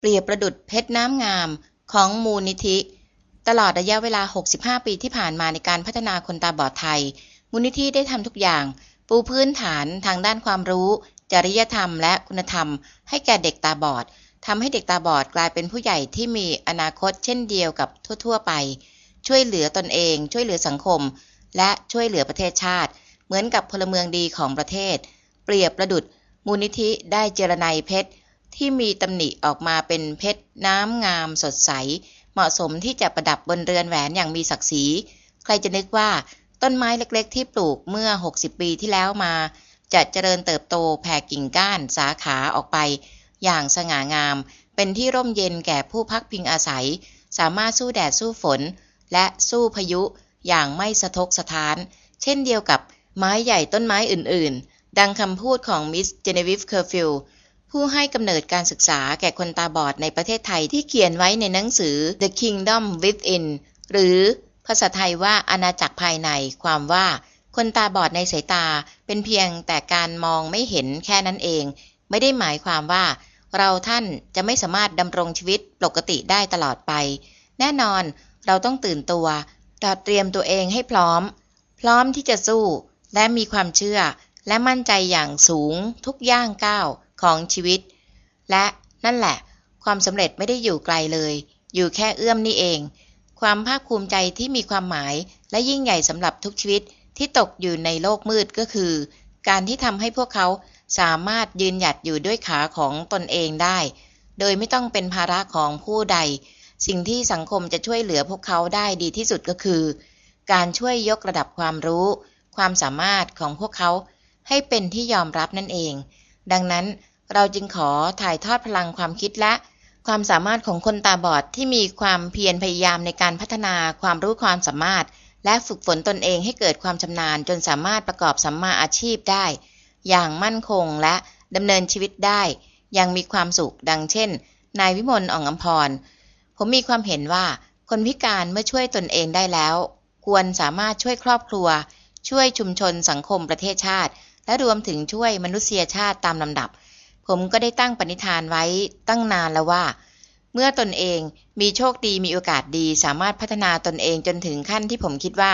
เปรียบประดุดเพชรน้ำงามของมูลนิธิ ตลอดระยะเวลา 65 ปีที่ผ่านมาในการพัฒนาคนตาบอดไทย มูลนิธิได้ทำทุกอย่าง ปูพื้นฐานทางด้านความรู้ จริยธรรม และคุณธรรม ให้แก่เด็กตาบอดทำให้เด็กตาบอดกลายเป็นผู้ใหญ่ที่มีอนาคตเช่นเดียวกับทั่ว ๆ ไป ช่วยเหลือตนเอง ช่วยเหลือสังคม และช่วยเหลือประเทศชาติ เหมือนกับพลเมืองดีของประเทศ เปรียบประดุดมูลนิธิได้เจรไนยเพชร ที่มีตำหนิออกมาเป็นเพชรน้ำงามสดใส เหมาะสมที่จะประดับบนเรือนแหวนอย่างมีศักดิ์ศรี ใครจะนึกว่าต้นไม้เล็กๆ ที่ปลูกเมื่อ 60 ปีที่แล้วมา จะเจริญเติบโตแผ่กิ่งก้านสาขาออกไป อย่างสง่างาม เป็นที่ร่มเย็นแก่ผู้พักพิงอาศัย สามารถสู้แดดสู้ฝน และสู้พายุอย่างไม่สะทกสะท้าน เช่นเดียวกับไม้ใหญ่ต้นไม้อื่นๆ ดังคำพูดของมิสเจเนวิฟเคอร์ฟิล ผู้ให้กำเนิดการศึกษาแก่คนตาบอดในประเทศไทยที่เขียนไว้ในหนังสือ The Kingdom Within หรือภาษาไทยว่าอาณาจักรภายใน ความว่า คนตาบอดในสายตาเป็นเพียงแต่การมองไม่เห็นแค่นั้นเอง ไม่ได้หมายความว่า เราท่านจะไม่สามารถดำรงชีวิตปกติได้ตลอดไป แน่นอนเราต้องตื่นตัวเราเตรียมตัวเองให้พร้อม พร้อมที่จะสู้ และมีความเชื่อ และมั่นใจอย่างสูงทุกย่างก้าว ของชีวิต และนั่นแหละ ความสำเร็จไม่ได้อยู่ไกลเลย อยู่แค่เอื้อมนี่เอง ความภาคภูมิใจที่มีความหมายและยิ่งใหญ่สำหรับทุกชีวิตที่ตกอยู่ในโลกมืดก็คือ การที่ทำให้พวกเขาสามารถยืนหยัดอยู่ด้วยขาของตนเองได้ โดยไม่ต้องเป็นภาระของผู้ใด สิ่งที่สังคมจะช่วยเหลือพวกเขาได้ดีที่สุดก็คือ การช่วยยกระดับความรู้ ความสามารถของพวกเขาให้เป็นที่ยอมรับนั่นเอง ดังนั้น เราจึงขอถ่ายทอดพลังความคิดและ ความสามารถของคนตาบอดที่มีความเพียรพยายามในการพัฒนาความรู้ความสามารถ และฝึกฝนตนเองให้เกิดความชำนาญจนสามารถประกอบสัมมาอาชีพได้ อย่างมั่นคงและดำเนินชีวิตได้อย่างมีความสุขดังเช่น นายวิมลอ่องอมพร ผมมีความเห็นว่าคนพิการเมื่อช่วยตนเองได้แล้ว ควรสามารถช่วยครอบครัว ช่วยชุมชนสังคมประเทศชาติ และรวมถึงช่วยมนุษยชาติตามลำดับ ผมก็ได้ตั้งปณิธานไว้ตั้งนานแล้วว่า เมื่อตนเองมีโชคดีมีโอกาสดี สามารถพัฒนาตนเองจนถึงขั้นที่ผมคิดว่า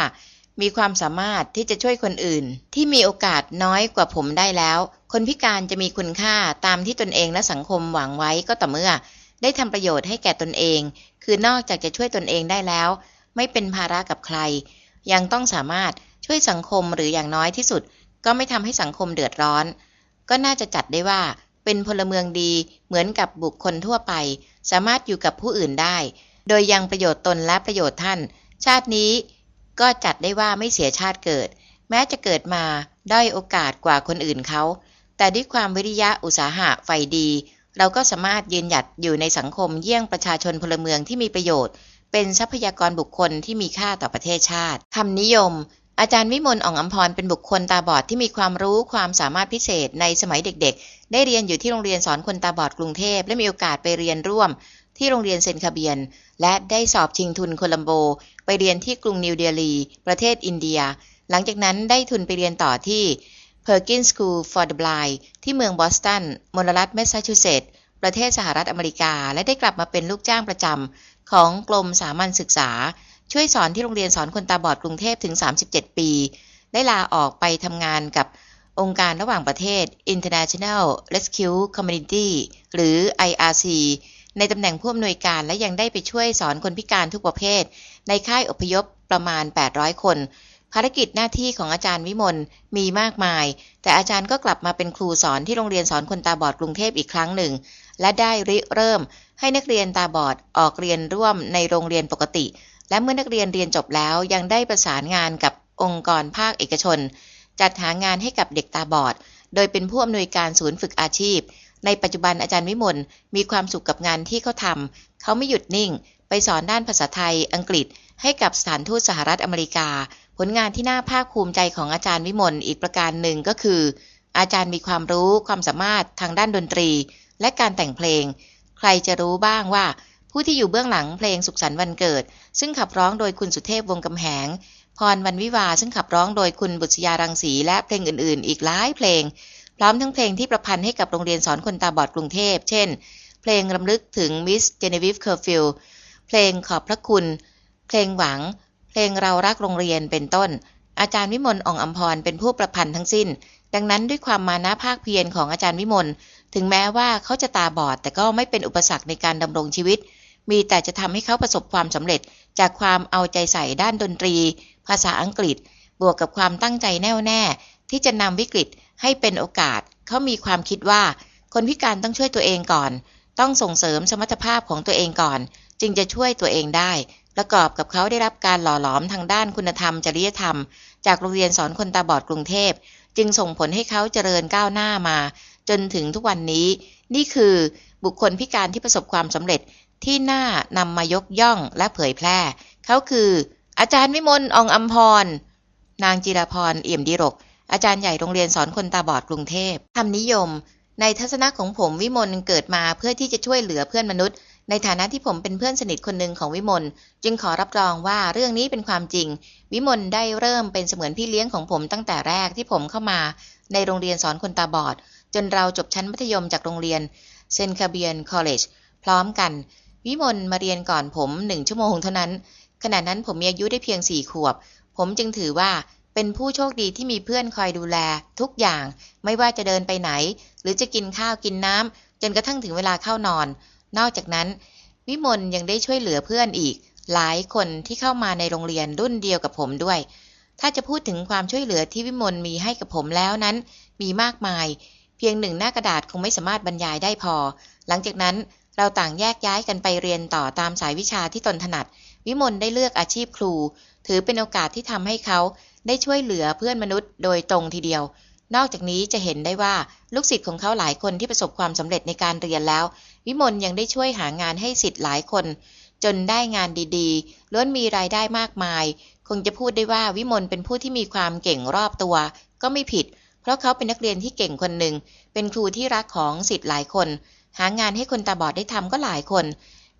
มีความสามารถที่จะช่วยคนอื่น ที่มีโอกาสน้อยกว่าผมได้แล้ว คนพิการจะมีคุณค่าตามที่ตนเองและสังคมหวังไว้ก็ต่อเมื่อ ได้ทำประโยชน์ให้แก่ตนเอง คือนอกจากจะช่วยตนเองได้แล้ว ไม่เป็นภาระกับใคร ยังต้องสามารถช่วยสังคมหรืออย่างน้อยที่สุด ก็ไม่ทำให้สังคมเดือดร้อน ก็น่าจะจัดได้ว่า เป็นพลเมืองดีเหมือนกับบุคคลทั่วไป สามารถอยู่กับผู้อื่นได้ โดยยังประโยชน์ตนและประโยชน์ท่าน ชาตินี้ก็จัดได้ว่าไม่เสียชาติเกิด แม้จะเกิดมาด้อยโอกาสกว่าคนอื่นเขา แต่ด้วยความวิริยะอุตสาหะใฝ่ดี เราก็สามารถยืนหยัดอยู่ในสังคมเยี่ยงประชาชนพลเมืองที่มีประโยชน์ เป็นทรัพยากรบุคคลที่มีค่าต่อประเทศชาติคำนิยม อาจารย์วิมลอ่องอัมพรเป็นบุคคลตาบอดที่มีความรู้ความสามารถพิเศษในสมัยเด็กๆ ได้เรียนอยู่ที่โรงเรียนสอนคนตาบอดกรุงเทพและมีโอกาสไปเรียนร่วม ที่โรงเรียนเซนคาเบียน และได้สอบชิงทุนโคลัมโบ ไปเรียนที่กรุงนิวเดลี ประเทศอินเดีย หลังจากนั้นได้ทุนไปเรียนต่อที่ Perkins School for the Blind ที่เมืองบอสตันมลรัฐแมสซาชูเซตส์ประเทศสหรัฐอเมริกา และได้กลับมาเป็นลูกจ้างประจำของกรมสามัญศึกษา ช่วยสอนที่โรงเรียนสอนคนตาบอดกรุงเทพถึง 37 ปี ได้ลาออกไปทำงานกับองค์การระหว่างประเทศ International Rescue Community หรือ IRC ในตำแหน่งผู้อำนวยการและยังได้ไปช่วยสอนคนพิการทุกประเภท ในค่ายอพยพประมาณ 800 คน ภารกิจหน้าที่ของอาจารย์วิมลมีมากมาย แต่อาจารย์ก็กลับมาเป็นครูสอนที่โรงเรียนสอนคนตาบอดกรุงเทพอีกครั้งหนึ่ง และได้ริเริ่มให้นักเรียนตาบอดออกเรียนร่วมในโรงเรียนปกติ และเมื่อนักเรียนเรียนจบแล้วยังได้ประสานงานกับองค์กรภาคเอกชน จัดหางานให้กับเด็กตาบอด โดยเป็นผู้อำนวยการศูนย์ฝึกอาชีพ ในปัจจุบันอาจารย์วิมลมีความสุขกับงานที่เขาทำเขาไม่หยุดนิ่ง ไปสอนด้านภาษาไทย อังกฤษ ให้กับสถานทูตสหรัฐอเมริกา ผลงานที่น่าภาคภูมิใจของอาจารย์วิมลอีกประการหนึ่งก็คือ อาจารย์มีความรู้ความสามารถทางด้านดนตรี และการแต่งเพลง ใครจะรู้บ้างว่า ผู้ที่อยู่เบื้องหลังเพลงสุขสันต์วันเกิด ซึ่งขับร้องโดยคุณสุเทพวงกำแหง พรวันวิวาซึ่งขับร้องโดยคุณบุษยารังสีและเพลงอื่นๆ อีกหลายเพลง พร้อมทั้งเพลงที่ประพันธ์ให้กับโรงเรียนสอนคนตาบอดกรุงเทพ เช่นเพเพลงรำลึกถึงมิสเจเนวิฟเคอร์ฟิลเพลงขอบพระคุณ เพลงหวัง เพลงเรารักโรงเรียนเป็นต้น อาจารย์วิมลอ่องอัมพรเป็นผู้ประพันธ์ทั้งสิ้น ดังนั้นด้วยความมานะภาคเพียรของอาจารย์วิมลถึงแม้ว่าเขาจะตาบอดแต่ก็ไม่เป็นอุปสรรคในการดำรงชีวิต มีแต่จะทำให้เขาประสบความสำเร็จจากความเอาใจใส่ด้านดนตรี ภาษาอังกฤษ บวกกับความตั้งใจแน่วแน่ ที่จะนำวิกฤตให้เป็นโอกาส เขามีความคิดว่า คนพิการต้องช่วยตัวเองก่อน ต้องส่งเสริมสมรรถภาพของตัวเองก่อน จึงจะช่วยตัวเองได้ ประกอบกับเขาได้รับการหล่อหลอมทางด้านคุณธรรม จริยธรรม จากโรงเรียนสอนคนตาบอดกรุงเทพ จึงส่งผลให้เขาเจริญก้าวหน้ามา จนถึงทุกวันนี้ นี่คือบุคคลพิการที่ประสบความสำเร็จ ที่น่านำมายกย่องและเผยแพร่ เขาคือ อาจารย์วิมลอองอัมพร นางจิรพรเอี่ยมดีรก อาจารย์ใหญ่โรงเรียนสอนคนตาบอดกรุงเทพคำนิยม ในทัศนะของผมวิมลเกิดมาเพื่อที่จะช่วยเหลือเพื่อนมนุษย์ ในฐานะที่ผมเป็นเพื่อนสนิทคนหนึ่งของวิมลจึงขอรับรองว่าเรื่องนี้เป็นความจริง วิมลได้เริ่มเป็นเสมือนพี่เลี้ยงของผมตั้งแต่แรกที่ผมเข้ามา ในโรงเรียนสอนคนตาบอด จนเราจบชั้นมัธยมจากโรงเรียนเซนคาเบียนคอลเลจพร้อมกัน วิมลมาเรียนก่อนผมหนึ่งชั่วโมงเท่านั้น ขณะนั้นผมมีอายุได้เพียงสี่ขวบ ผมจึงถือว่าเป็นผู้โชคดีที่มีเพื่อนคอยดูแล ทุกอย่าง ไม่ว่าจะเดินไปไหน หรือจะกินข้าวกินน้ำจนกระทั่งถึงเวลาเข้านอน นอกจากนั้น วิมลยังได้ช่วยเหลือเพื่อนอีก หลายคนที่เข้ามาในโรงเรียนรุ่นเดียวกับผมด้วย ถ้าจะพูดถึงความช่วยเหลือที่วิมลมีให้กับผมแล้วนั้น มีมากมาย เพียงหนึ่งหน้ากระดาษคงไม่สามารถบรรยายได้พอ หลังจากนั้น เราต่างแยกย้ายกันไปเรียนต่อตามสายวิชาที่ตนถนัด วิมลได้เลือกอาชีพครู ถือเป็นโอกาสที่ทำให้เขาได้ช่วยเหลือเพื่อนมนุษย์โดยตรงทีเดียว นอกจากนี้จะเห็นได้ว่าลูกศิษย์ของเขาหลายคนที่ประสบความสำเร็จในการเรียนแล้ว วิมลยังได้ช่วยหางานให้ศิษย์หลายคน จนได้งานดีๆ ล้วนมีรายได้มากมาย คงจะพูดได้ว่าวิมลเป็นผู้ที่มีความเก่งรอบตัว ก็ไม่ผิด เพราะเขาเป็นนักเรียนที่เก่งคนหนึ่งเป็นครูที่รักของศิษย์หลายคน หางานให้คนตาบอดได้ทำก็หลายคน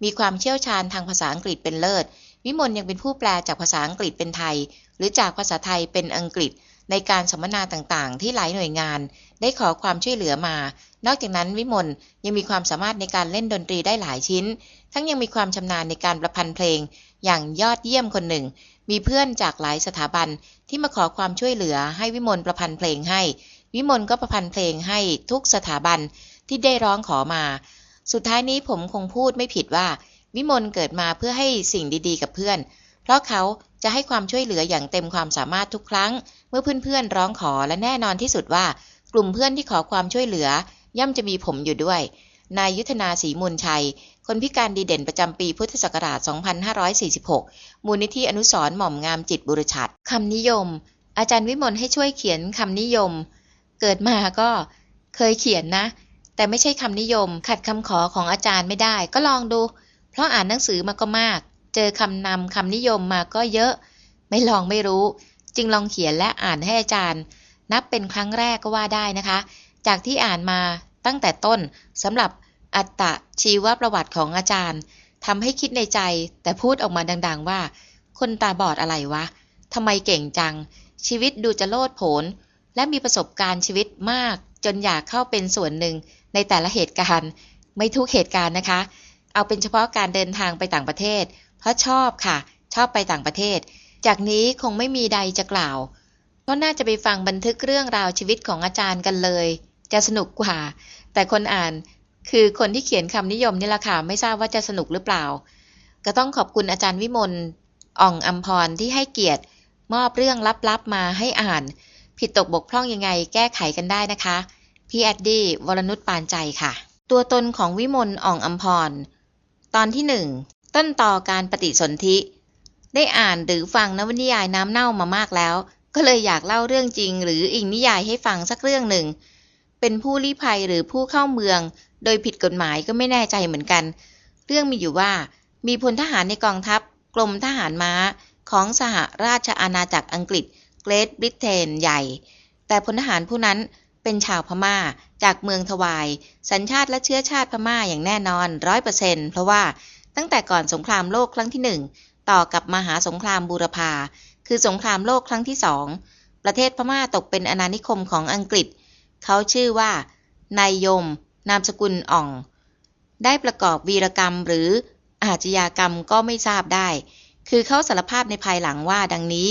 มีความเชี่ยวชาญทางภาษาอังกฤษเป็นเลิศ วิมลยังเป็นผู้แปลจากภาษาอังกฤษเป็นไทย หรือจากภาษาไทยเป็นอังกฤษ ในการสัมมนาต่างๆ ที่หลายหน่วยงาน ได้ขอความช่วยเหลือมา นอกจากนั้นวิมลยังมีความสามารถในการเล่นดนตรีได้หลายชิ้น ทั้งยังมีความชำนาญในการประพันธ์เพลง อย่างยอดเยี่ยมคนหนึ่ง มีเพื่อนจากหลายสถาบันที่มาขอความช่วยเหลือให้วิมลประพันธ์เพลงให้ วิมลก็ประพันธ์เพลงให้ทุกสถาบัน ที่ได้ร้องขอมา สุดท้ายนี้ผมคงพูดไม่ผิดว่า วิมลเกิดมาเพื่อให้สิ่งดีๆ กับเพื่อน เพราะเขาจะให้ความช่วยเหลืออย่างเต็มความสามารถทุกครั้ง เมื่อเพื่อนๆร้องขอและแน่นอนที่สุดว่า กลุ่มเพื่อนที่ขอความช่วยเหลือย่อมจะมีผมอยู่ด้วย นายยุทธนาศรีมูลชัย คนพิการดีเด่นประจำปีพุทธศักราช 2546 มูลนิธิอนุสรณ์หม่อมงามจิตบุรชัดคำนิยม อาจารย์วิมลให้ช่วยเขียนคำนิยม เกิดมาก็เคยเขียนนะ แต่ไม่ใช่คำนิยม ขัดคำขอของอาจารย์ไม่ได้ก็ลองดู เพราะอ่านหนังสือมาก็มาก เจอคำนำคำนิยมมาก็เยอะ ไม่ลองไม่รู้ จึงลองเขียนและอ่านให้อาจารย์ นับเป็นครั้งแรกก็ว่าได้นะคะ จากที่อ่านมาตั้งแต่ต้นสำหรับอัตตชีวประวัติของอาจารย์ทำให้คิดในใจ แต่พูดออกมาดัง ๆ ว่า คนตาบอดอะไรวะทำไมเก่งจัง ชีวิตดูจะโลดโผน และมีประสบการณ์ชีวิตมาก จนอยากเข้าเป็นส่วนหนึ่ง ในแต่ละเหตุการณ์ ไม่ทุกเหตุการณ์นะคะ เอาเป็นเฉพาะการเดินทางไปต่างประเทศ เพราะชอบค่ะ ชอบไปต่างประเทศ จากนี้คงไม่มีใดจะกล่าว ก็น่าจะไปฟังบันทึกเรื่องราวชีวิตของอาจารย์กันเลย จะสนุกกว่า แต่คนอ่านคือคนที่เขียนคำนิยมนี่แหละค่ะ ไม่ทราบว่าจะสนุกหรือเปล่า ก็ต้องขอบคุณอาจารย์วิมลอ่องอัมพรที่ให้เกียรติ มอบเรื่องลับๆมาให้อ่าน ผิดตกบกพร่องยังไงแก้ไขกันได้นะคะ พี่แอดดี้วรนุชปานใจค่ะ ตัวตนของวิมลอ่องอัมพร ตอนที่หนึ่งต้นต่อการปฏิสนธิ ได้อ่านหรือฟังนวนิยายน้ำเน่ามามากแล้ว ก็เลยอยากเล่าเรื่องจริง หรืออิงนิยายให้ฟังสักเรื่องหนึ่ง เป็นผู้ลี้ภัยหรือผู้เข้าเมือง โดยผิดกฎหมายก็ไม่แน่ใจเหมือนกัน เรื่องมีอยู่ว่า มีพลทหารในกองทัพ กรมทหารม้า ของสหราชอาณาจักรอังกฤษเกรทบริเตนใหญ่ แต่พลทหารผู้นั้น เป็นชาวพม่า จากเมืองทวาย สัญชาติและเชื้อชาติพม่าอย่างแน่นอนร้อยเปอร์เซ็นเพราะว่าตั้งแต่ก่อนสงครามโลกครั้งที่หนึ่งต่อกับมหาสงครามบูรพา คือสงครามโลกครั้งที่สองประเทศพม่าตกเป็นอาณานิคมของอังกฤษ เขาชื่อว่านายยม นามสกุลอ่อง ได้ประกอบวีรกรรมหรืออาชญากรรมก็ไม่ทราบได้ คือเขาสารภาพในภายหลังว่าดังนี้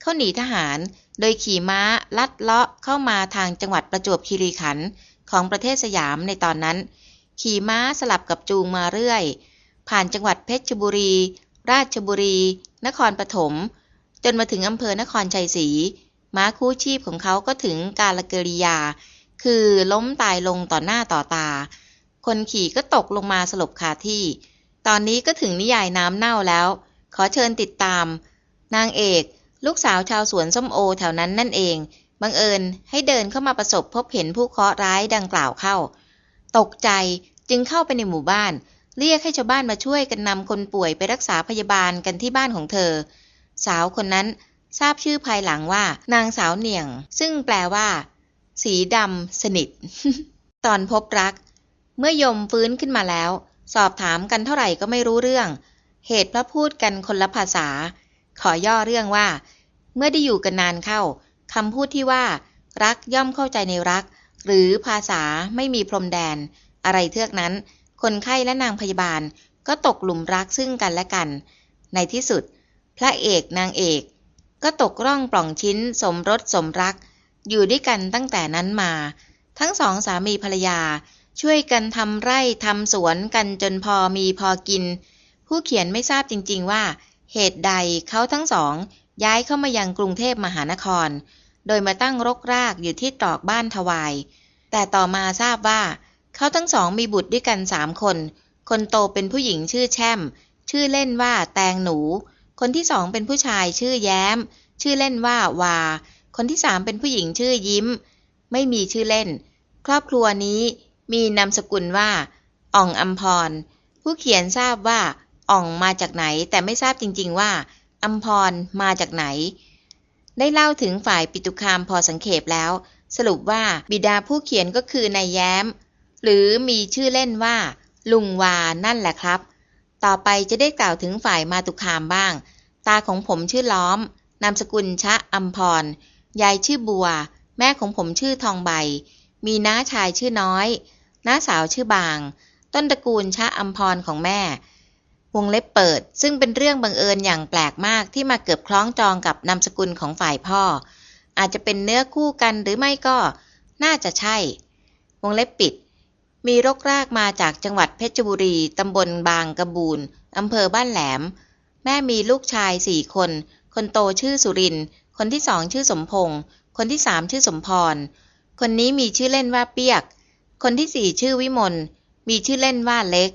เขาหนีทหาร โดยขี่ม้าลัดเลาะเข้ามาทางจังหวัดประจวบคีรีขันธ์ของประเทศสยามในตอนนั้น ขี่ม้าสลับกับจูงมาเรื่อย ผ่านจังหวัดเพชรบุรี ราชบุรี นครปฐมจนมาถึงอำเภอนครชัยศรีม้าคู่ชีพของเขาก็ถึงกาลเกริยา คือล้มตายลงต่อหน้าต่อตา คนขี่ก็ตกลงมาสลบคาที่ ตอนนี้ก็ถึงนิยายน้ำเน่าแล้ว ขอเชิญติดตาม นางเอก ลูกสาวชาวสวนส้มโอแถวนั้นนั่นเอง บังเอิญให้เดินเข้ามาประสบพบเห็นผู้เคราะห์ร้ายดังกล่าวเข้า ตกใจจึงเข้าไปในหมู่บ้าน เรียกให้ชาวบ้านมาช่วยกันนำคนป่วยไปรักษาพยาบาลกันที่บ้านของเธอ สาวคนนั้นทราบชื่อภายหลังว่า นางสาวเหนียง ซึ่งแปลว่า สีดำสนิท ตอนพบรัก เมื่อยมฟื้นขึ้นมาแล้ว สอบถามกันเท่าไหร่ก็ไม่รู้เรื่อง เหตุเพราะพูดกันคนละภาษา ขอย่อเรื่องว่า เมื่อได้อยู่กันนานเข้าคำพูดที่ว่า รักย่อมเข้าใจในรัก หรือภาษาไม่มีพรมแดน อะไรเทือกนั้น คนไข้และนางพยาบาลก็ตกหลุมรักซึ่งกันและกัน ในที่สุด พระเอกนางเอก ก็ตกร่องปล่องชิ้น สมรสสมรัก อยู่ด้วยกันตั้งแต่นั้นมา ทั้งสองสามีภรรยาช่วยกันทำไร่ทำสวนกันจนพอมีพอกิน ผู้เขียนไม่ทราบจริง ๆ ว่า เหตุใดเขาทั้งสอง ย้ายเข้ามายังกรุงเทพมหานคร โดยมาตั้งรกรากอยู่ที่ตรอกบ้านทวาย แต่ต่อมาทราบว่า เขาทั้งสองมีบุตรด้วยกันสามคน คนโตเป็นผู้หญิงชื่อแช่ม ชื่อเล่นว่าแตงหนู คนที่สองเป็นผู้ชายชื่อแย้ม ชื่อเล่นว่าวา คนที่สามเป็นผู้หญิงชื่อยิ้ม ไม่มีชื่อเล่น ครอบครัวนี้มีนามสกุลว่าอ่องอัมพร ผู้เขียนทราบว่า อ่องมาจากไหนแต่ไม่ทราบจริง ๆ ว่าอัมพรมาจากไหน ได้เล่าถึงฝ่ายปิตุคามพอสังเขปแล้ว สรุปว่าบิดาผู้เขียนก็คือนายแย้ม หรือมีชื่อเล่นว่า ลุงวานั่นแหละครับ ต่อไปจะได้กล่าวถึงฝ่ายมาตุคามบ้าง ตาของผมชื่อล้อม นามสกุลชะอัมพร ยายชื่อบัว แม่ของผมชื่อทองใบ มีน้าชายชื่อน้อย น้าสาวชื่อบาง ต้นตระกูลชะอัมพรของแม่ วงเล็บเปิด ซึ่งเป็นเรื่องบังเอิญอย่างแปลกมากที่มาเกือบคล้องจองกับนามสกุลของฝ่ายพ่อ อาจจะเป็นเนื้อคู่กันหรือไม่ก็ น่าจะใช่ วงเล็บปิด มีรกรากมาจากจังหวัดเพชรบุรี ตำบลบางกระบูนอำเภอบ้านแหลม แม่มีลูกชายสี่คน คนโตชื่อสุริน คนที่สองชื่อสมพงษ์คนที่สามชื่อสมพร คนนี้มีชื่อเล่นว่าเปียก คนที่สี่ชื่อวิมล มีชื่อเล่นว่าเล็ก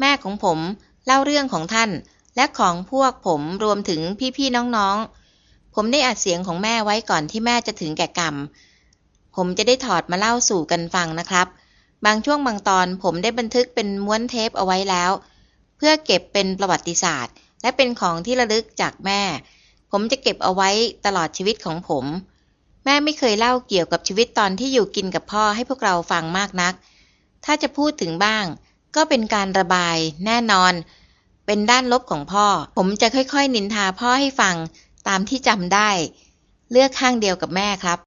แม่ของผม เล่าเรื่องของท่าน และของพวกผมรวมถึงพี่ๆน้องๆ ผมได้อัดเสียงของแม่ไว้ก่อนที่แม่จะถึงแก่กรรม ผมจะได้ถอดมาเล่าสู่กันฟังนะครับ บางช่วงบางตอนผมได้บันทึกเป็นม้วนเทปเอาไว้แล้ว เพื่อเก็บเป็นประวัติศาสตร์ และเป็นของที่ระลึกจากแม่ ผมจะเก็บเอาไว้ตลอดชีวิตของผม แม่ไม่เคยเล่าเกี่ยวกับชีวิตตอนที่อยู่กินกับพ่อให้พวกเราฟังมากนัก ถ้าจะพูดถึงบ้าง ก็เป็นการระบายแน่นอน เป็นด้านลบของพ่อ ผมจะค่อยๆ นินทาพ่อให้ฟังตามที่จำได้ เลือกข้างเดียวกับแม่ครับ